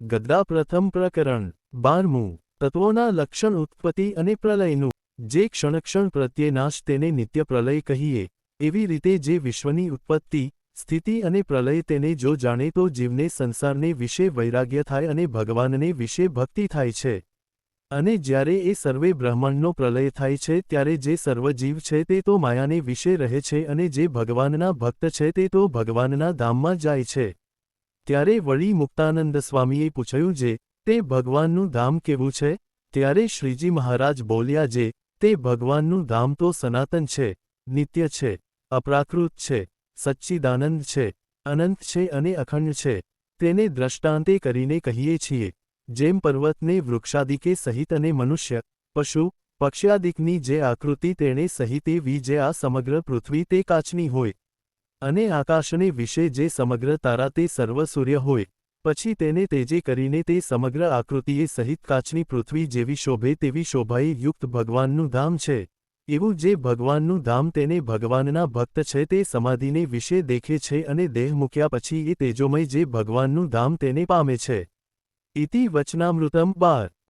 ગદ્દા પ્રથમ પ્રકરણ, બારમું, તત્વોના લક્ષણ ઉત્પત્તિ અને પ્રલયનું. જે ક્ષણક્ષણ પ્રત્યે નાશ તેને નિત્ય પ્રલય કહીએ, એવી રીતે જે વિશ્વની ઉત્પત્તિ, સ્થિતિ અને પ્રલય તેને જો જાણે તો જીવને સંસારને વિશે વૈરાગ્ય થાય અને ભગવાનને વિશે ભક્તિ થાય છે. અને જ્યારે એ સર્વે બ્રહ્માંડનો પ્રલય થાય છે ત્યારે જે સર્વજીવ છે તે તો માયાને વિશે રહે છે અને જે ભગવાનના ભક્ત છે તે તો ભગવાનના ધામમાં જાય છે. ત્યારે વળી મુક્તાનંદ સ્વામીએ પૂછ્યું જે, તે ભગવાનનું ધામ કેવું છે? ત્યારે શ્રીજી મહારાજ બોલ્યા જે, તે ભગવાનનું ધામ તો સનાતન છે, નિત્ય છે, અપ્રાકૃત છે, સચ્ચિદાનંદ છે, અનંત છે અને અખંડ છે. તેને દ્રષ્ટાંતે કરીને કહીએ છીએ, જેમ પર્વતને વૃક્ષાદિકે સહિત અને મનુષ્ય, પશુ, પક્ષ્યાદિકની જે આકૃતિ તેણે સહિત એવી જે આ સમગ્ર પૃથ્વી તે કાચની હોય અને આકાશને વિશે જે સમગ્ર તારા તે સર્વ સૂર્ય હોય, પછી તેને તેજે કરીને તે સમગ્ર આકૃતિએ સહિત કાચની પૃથ્વી જેવી શોભે તેવી શોભાએ યુક્ત ભગવાનનું ધામ છે. એવું જે ભગવાનનું ધામ તેને ભગવાનના ભક્ત છે તે સમાધિને વિશે દેખે છે અને દેહ મૂક્યા પછી એ તેજોમય જે ભગવાનનું ધામ તેને પામે છે. ઇતિ વચનામૃતમ બાર.